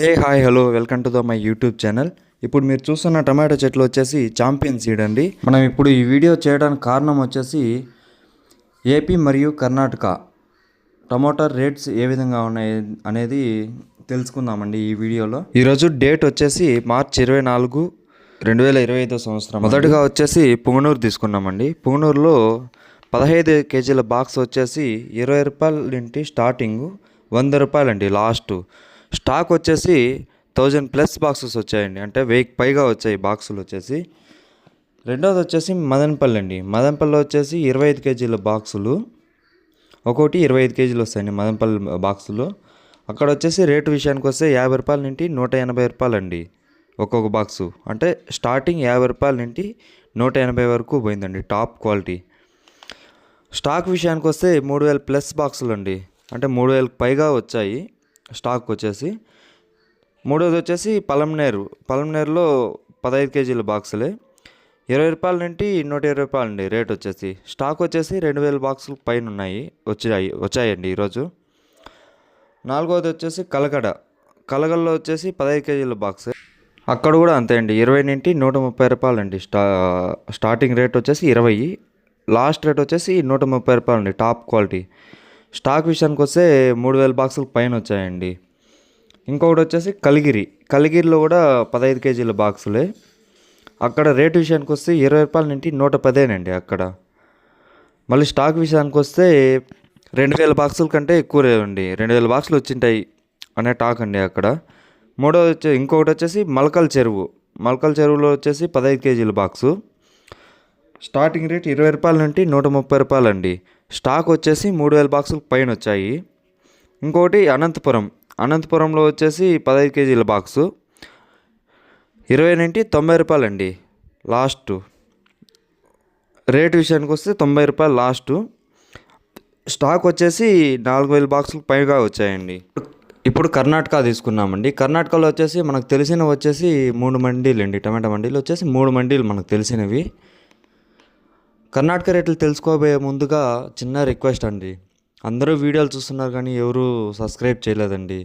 Hey hi hello welcome to the my YouTube channel ఇప్పుడు మీరు చూస్తున్న టమాటో చెట్లు వచ్చేసి చాంపియన్ సీడ్ అండి. మనం ఇప్పుడు ఈ వీడియో చేయడానికి కారణం వచ్చేసి ఏపీ మరియు కర్ణాటక టమాటా రేట్స్ ఏ విధంగా ఉన్నాయి అనేది తెలుసుకుందామండి ఈ వీడియోలో ఈరోజు డేట్ వచ్చేసి మార్చ్ ఇరవై నాలుగు రెండు వేల ఇరవై ఐదో సంవత్సరం మొదటగా వచ్చేసి పుంగనూరు తీసుకున్నామండి. పుంగనూరులో పదహైదు కేజీల బాక్స్ వచ్చేసి ఇరవై రూపాయల నుండి స్టార్టింగ్ వంద రూపాయలండి లాస్ట్ స్టాక్ వచ్చేసి థౌజండ్ ప్లస్ బాక్సెస్ వచ్చాయండి. అంటే వెయ్యికి పైగా వచ్చాయి బాక్సులు వచ్చేసి. రెండోది వచ్చేసి మదనపల్లి అండి. మదనపల్లి వచ్చేసి ఇరవై ఐదు కేజీల బాక్సులు. ఒక్కొక్కటి ఇరవై ఐదు కేజీలు వస్తాయండి మదనపల్లి బాక్సులు. అక్కడ వచ్చేసి రేటు విషయానికి వస్తే యాభై రూపాయల నుండి నూట ఎనభై రూపాయలండి ఒక్కొక్క బాక్సు. అంటే స్టార్టింగ్ యాభై రూపాయల నుండి నూట ఎనభై వరకు పోయిందండి టాప్ క్వాలిటీ. స్టాక్ విషయానికి వస్తే మూడు వేల ప్లస్ బాక్సులు అండి. అంటే మూడు వేలకు పైగా వచ్చాయి. స్టాక్ వచ్చేసి మూడోది వచ్చేసి పలంనేరు పలంనేరులో పదహైదు కేజీల బాక్సులే. ఇరవై రూపాయల నుండి నూట ఇరవై రూపాయలు అండి రేట్ వచ్చేసి. స్టాక్ వచ్చేసి రెండు వేల బాక్సులు పైన ఉన్నాయి వచ్చాయి వచ్చాయండి ఈరోజు. నాలుగోది వచ్చేసి కలగడ. కలగల్లో వచ్చేసి పదహైదు కేజీల బాక్స్. అక్కడ కూడా అంతే అండి ఇరవై నుండి నూట ముప్పై రూపాయలు అండి స్టా స్టార్టింగ్ రేట్ వచ్చేసి ఇరవై. లాస్ట్ రేట్ వచ్చేసి నూట ముప్పై రూపాయలు అండి టాప్ క్వాలిటీ. స్టాక్ విషయానికి వస్తే మూడు వేల బాక్సులు పైన వచ్చాయండి. ఇంకొకటి వచ్చేసి కలిగిరి. కలిగిరిలో కూడా పదహైదు కేజీల బాక్సులే. అక్కడ రేటు విషయానికి వస్తే ఇరవై రూపాయల నుండి నూట పదేనండి అక్కడ. మళ్ళీ స్టాక్ విషయానికి వస్తే రెండు వేల బాక్సుల కంటే ఎక్కువ లేవండి. రెండు వేల బాక్సులు వచ్చింటాయి అనే టాక్ అండి అక్కడ. మూడోది వచ్చే ఇంకొకటి వచ్చేసి మలకల చెరువు. మలకల చెరువులో వచ్చేసి పదహైదు కేజీల బాక్సు. స్టార్టింగ్ రేట్ ఇరవై రూపాయల నుండి నూట ముప్పై రూపాయలు అండి స్టాక్ వచ్చేసి మూడు వేల బాక్సులు పైన వచ్చాయి. ఇంకోటి అనంతపురం. అనంతపురంలో వచ్చేసి పదహైదు కేజీల బాక్సు. ఇరవై నుండి తొంభై రూపాయలు అండి లాస్ట్. రేట్ విషయానికి వస్తే తొంభై రూపాయలు లాస్ట్. స్టాక్ వచ్చేసి నాలుగు వేల బాక్సులు పైగా వచ్చాయండి. ఇప్పుడు కర్ణాటక తీసుకున్నామండి. కర్ణాటకలో వచ్చేసి మనకు తెలిసిన వచ్చేసి మూడు మండీలు అండి టమాటా మండీలు వచ్చేసి మూడు మండీలు మనకు తెలిసినవి. కర్ణాటక రేట్లు తెలుసుకోబోయే ముందుగా చిన్న రిక్వెస్ట్ అండి. అందరూ వీడియోలు చూస్తున్నారు కానీ ఎవరు సబ్స్క్రైబ్ చేయలేదండి.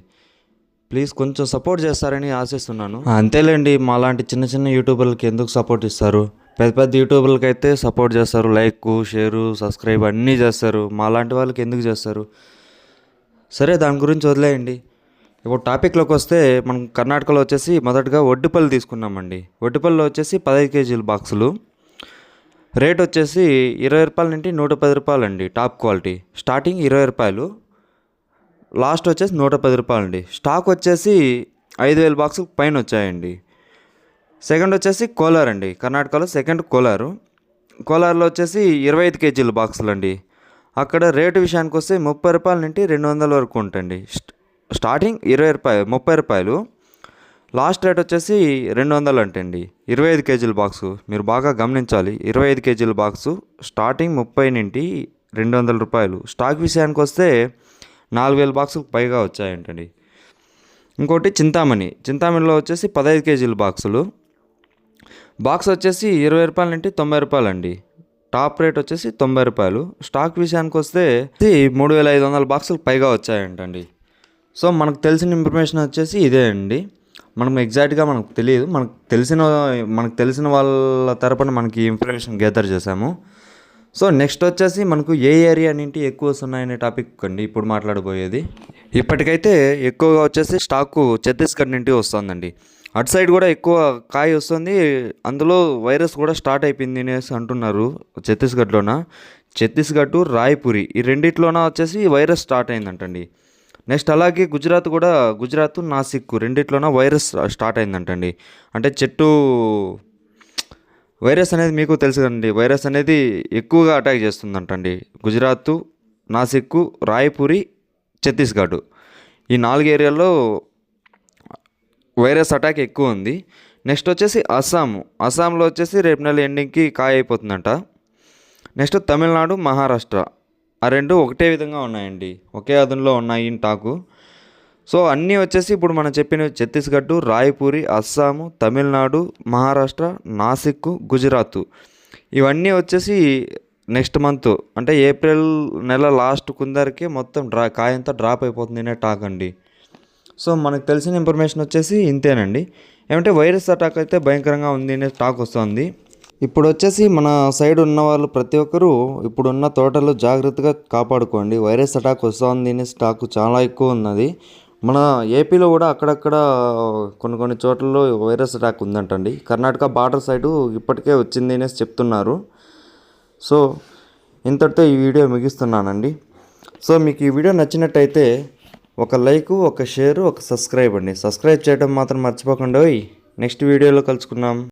ప్లీజ్ కొంచెం సపోర్ట్ చేస్తారని ఆశిస్తున్నాను. అంతేలేండి మాలాంటి చిన్న చిన్న యూట్యూబర్లకి ఎందుకు సపోర్ట్ ఇస్తారు? పెద్ద పెద్ద యూట్యూబర్లకి అయితే సపోర్ట్ చేస్తారు. లైక్ షేరు సబ్స్క్రైబ్ అన్నీ చేస్తారు. మాలాంటి వాళ్ళకి ఎందుకు చేస్తారు? సరే దాని గురించి వదిలేయండి. ఇప్పుడు టాపిక్లోకి వస్తే మనం కర్ణాటకలో వచ్చేసి మొదటగా ఒడ్డుపల్లి తీసుకున్నామండి ఒడ్డుపల్లిలో వచ్చేసి పదహైదు కేజీల బాక్సులు. రేట్ వచ్చేసి ఇరవై రూపాయల నుండి నూట పది రూపాయలు అండి టాప్ క్వాలిటీ. స్టార్టింగ్ ఇరవై రూపాయలు లాస్ట్ వచ్చేసి నూట పది రూపాయలు అండి స్టాక్ వచ్చేసి ఐదు వేల బాక్సులు పైన వచ్చాయండి. సెకండ్ వచ్చేసి కోలార్ అండి కర్ణాటకలో సెకండ్ కోలారు. కోలార్లో వచ్చేసి ఇరవై ఐదు కేజీల బాక్సులు అండి అక్కడ రేటు విషయానికి వస్తే ముప్పై రూపాయల నుండి రెండు వందల వరకు ఉంటుంది స్టార్టింగ్ ఇరవై రూపాయలు ముప్పై రూపాయలు లాస్ట్ రేట్ వచ్చేసి రెండు వందలు అంటండి. ఇరవై ఐదు కేజీల బాక్సు. మీరు బాగా గమనించాలి. ఇరవై ఐదు కేజీల బాక్సు స్టార్టింగ్ ముప్పై నుండి రెండు వందల రూపాయలు. స్టాక్ విషయానికి వస్తే నాలుగు వేల బాక్సులకు పైగా వచ్చాయంటండి. ఇంకోటి చింతామణి. చింతామణిలో వచ్చేసి పదహైదు కేజీల బాక్సులు. బాక్స్ వచ్చేసి ఇరవై రూపాయల నుండి తొంభై రూపాయలు అండి టాప్ రేట్ వచ్చేసి తొంభై రూపాయలు. స్టాక్ విషయానికి వస్తే మూడు వేల ఐదు వందల బాక్సులు పైగా వచ్చాయంటండి. సో మనకు తెలిసిన ఇన్ఫర్మేషన్ వచ్చేసి ఇదే అండి. మనం ఎగ్జాక్ట్గా మనకు తెలియదు. మనకు తెలిసిన మనకు తెలిసిన వాళ్ళ తరపున మనకి ఇన్ఫర్మేషన్ గ్యాదర్ చేశాము. సో నెక్స్ట్ వచ్చేసి మనకు ఏ ఏరియా నుండి ఎక్కువ వస్తున్నాయనే టాపిక్ అండి ఇప్పుడు మాట్లాడబోయేది. ఇప్పటికైతే ఎక్కువగా వచ్చేసి స్టాకు ఛత్తీస్గఢ్ నుండి వస్తుందండి. అటు సైడ్ కూడా ఎక్కువ కాయ వస్తుంది. అందులో వైరస్ కూడా స్టార్ట్ అయిపోయింది అనేసి అంటున్నారు ఛత్తీస్గఢ్లోన. ఛత్తీస్గఢ్ రాయ్పురి ఈ రెండిట్లోన వచ్చేసి వైరస్ స్టార్ట్ అయిందంటండి. నెక్స్ట్ అలాగే గుజరాత్ కూడా గుజరాత్ నాసిక్ రెండిట్లోన వైరస్ స్టార్ట్ అయిందంటండి. అంటే చెట్టు వైరస్ అనేది మీకు తెలుసు కదండి. వైరస్ అనేది ఎక్కువగా అటాక్ చేస్తుందంటండి. గుజరాత్ నాసిక్ రాయపూరి ఛత్తీస్గఢ్. ఈ నాలుగు ఏరియాల్లో వైరస్ అటాక్ ఎక్కువ ఉంది. నెక్స్ట్ వచ్చేసి అస్సాం. అస్సాంలో వచ్చేసి రేపు నెల ఎండింగ్కి కాయ అయిపోతుందంట. నెక్స్ట్ తమిళనాడు మహారాష్ట్ర. ఆ రెండు ఒకటే విధంగా ఉన్నాయండి. ఒకే అదునులో ఉన్నాయి టాకు. సో అన్నీ వచ్చేసి ఇప్పుడు మనం చెప్పిన ఛత్తీస్గఢ్ రాయపూరి అస్సాము తమిళనాడు మహారాష్ట్ర నాసిక్ గుజరాత్. ఇవన్నీ వచ్చేసి నెక్స్ట్ మంత్ అంటే ఏప్రిల్ నెల లాస్ట్ కుందరికి మొత్తం డ్రా కాయంతా డ్రాప్ అయిపోతుంది అనే టాక్ అండి. సో మనకు తెలిసిన ఇన్ఫర్మేషన్ వచ్చేసి ఇంతేనండి. ఏమంటే వైరస్ అటాక్ అయితే భయంకరంగా ఉంది అనే టాక్ వస్తుంది. ఇప్పుడు వచ్చేసి మన సైడ్ ఉన్న వాళ్ళు ప్రతి ఒక్కరూ ఇప్పుడున్న తోటలు జాగ్రత్తగా కాపాడుకోండి. వైరస్ అటాక్ వస్తుంది అనే స్టాక్ చాలా ఎక్కువ ఉన్నది. మన ఏపీలో కూడా అక్కడక్కడ కొన్ని కొన్ని చోట్లలో వైరస్ అటాక్ ఉందంటండి. కర్ణాటక బార్డర్ సైడు ఇప్పటికే వచ్చింది అనేసి చెప్తున్నారు. సో ఇంతటితో ఈ వీడియో ముగిస్తున్నానండి. సో మీకు ఈ వీడియో నచ్చినట్టయితే ఒక లైక్ ఒక షేర్ ఒక సబ్స్క్రైబ్ అండి. సబ్స్క్రైబ్ చేయడం మాత్రం మర్చిపోకుండా. నెక్స్ట్ వీడియోలో కలుసుకుందాం.